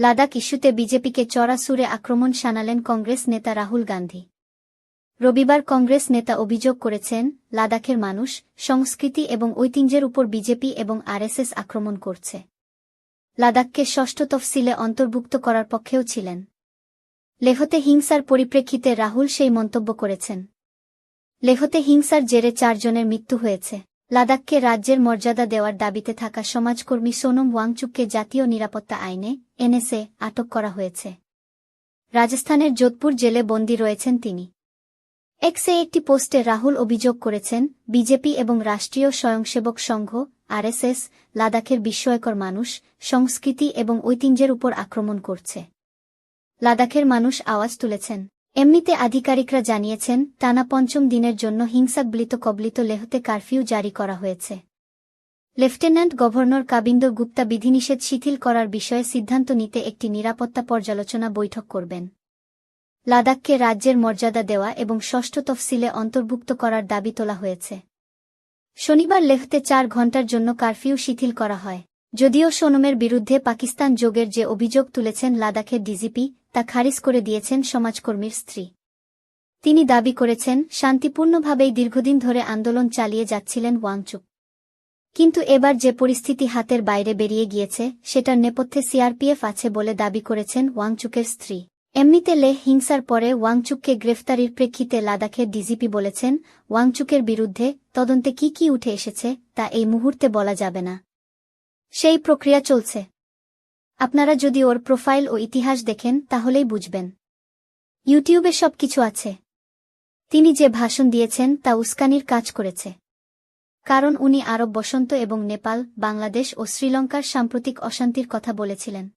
লাদাখ ইস্যুতে বিজেপিকে চড়া সুরে আক্রমণ শানালেন কংগ্রেস নেতা রাহুল গান্ধী। রবিবার কংগ্রেস নেতা অভিযোগ করেছেন, লাদাখের মানুষ, সংস্কৃতি এবং ঐতিহ্যের উপর বিজেপি এবং আরএসএস আক্রমণ করছে। লাদাখকে ষষ্ঠ তফসিলে অন্তর্ভুক্ত করার পক্ষেও ছিলেন। লেহতে হিংসার পরিপ্রেক্ষিতে রাহুল সেই মন্তব্য করেছেন। লেহতে হিংসার জেরে চারজনের মৃত্যু হয়েছে। লাদাখকে রাজ্যের মর্যাদা দেওয়ার দাবিতে থাকা সমাজকর্মী সোনম ওয়াংচুককে জাতীয় নিরাপত্তা আইনে, এনএসএ, আটক করা হয়েছে। রাজস্থানের যোধপুর জেলে বন্দী রয়েছেন তিনি। এক্সে একটি পোস্টে রাহুল অভিযোগ করেছেন, বিজেপি এবং রাষ্ট্রীয় স্বয়ংসেবক সংঘ, আরএসএস, লাদাখের বিস্ময়কর মানুষ, সংস্কৃতি এবং ঐতিহ্যের উপর আক্রমণ করছে। লাদাখের মানুষ আওয়াজ তুলেছেন। এমনিতে আধিকারিকরা জানিয়েছেন, টানা পঞ্চম দিনের জন্য হিংসাকবলিত কবলিত লেহতে কারফিউ জারি করা হয়েছে। লেফটেন্যান্ট গভর্নর কাবিন্দর গুপ্তা বিধিনিষেধ শিথিল করার বিষয়ে সিদ্ধান্ত নিতে একটি নিরাপত্তা পর্যালোচনা বৈঠক করবেন। লাদাখকে রাজ্যের মর্যাদা দেওয়া এবং ষষ্ঠ তফসিলে অন্তর্ভুক্ত করার দাবি তোলা হয়েছে। শনিবার লেহতে চার ঘণ্টার জন্য কারফিউ শিথিল করা হয়। যদিও সোনমের বিরুদ্ধে পাকিস্তান যোগের যে অভিযোগ তুলেছেন লাদাখের ডিজিপি তা খারিজ করে দিয়েছেন সমাজকর্মীর স্ত্রী। তিনি দাবি করেছেন, শান্তিপূর্ণভাবেই দীর্ঘদিন ধরে আন্দোলন চালিয়ে যাচ্ছিলেন ওয়াংচুক। কিন্তু এবার যে পরিস্থিতি হাতের বাইরে বেরিয়ে গিয়েছে, সেটার নেপথ্যে সিআরপিএফ আছে বলে দাবি করেছেন ওয়াংচুকের স্ত্রী। এমনিতে লেহ হিংসার পরে ওয়াংচুককে গ্রেফতারির প্রেক্ষিতে লাদাখের ডিজিপি বলেছেন, ওয়াংচুকের বিরুদ্ধে তদন্তে কি কি উঠে এসেছে, তা এই মুহূর্তে বলা যাবে না। সেই প্রক্রিয়া চলছে। আপনারা যদি ওর প্রোফাইল ও ইতিহাস দেখেন, তাহলেই বুঝবেন। ইউটিউবে সব কিছু আছে। তিনি যে ভাষণ দিয়েছেন, তা উস্কানির কাজ করেছে। কারণ উনি আরব বসন্ত এবং নেপাল, বাংলাদেশ ও শ্রীলঙ্কার সাম্প্রতিক অশান্তির কথা বলেছিলেন।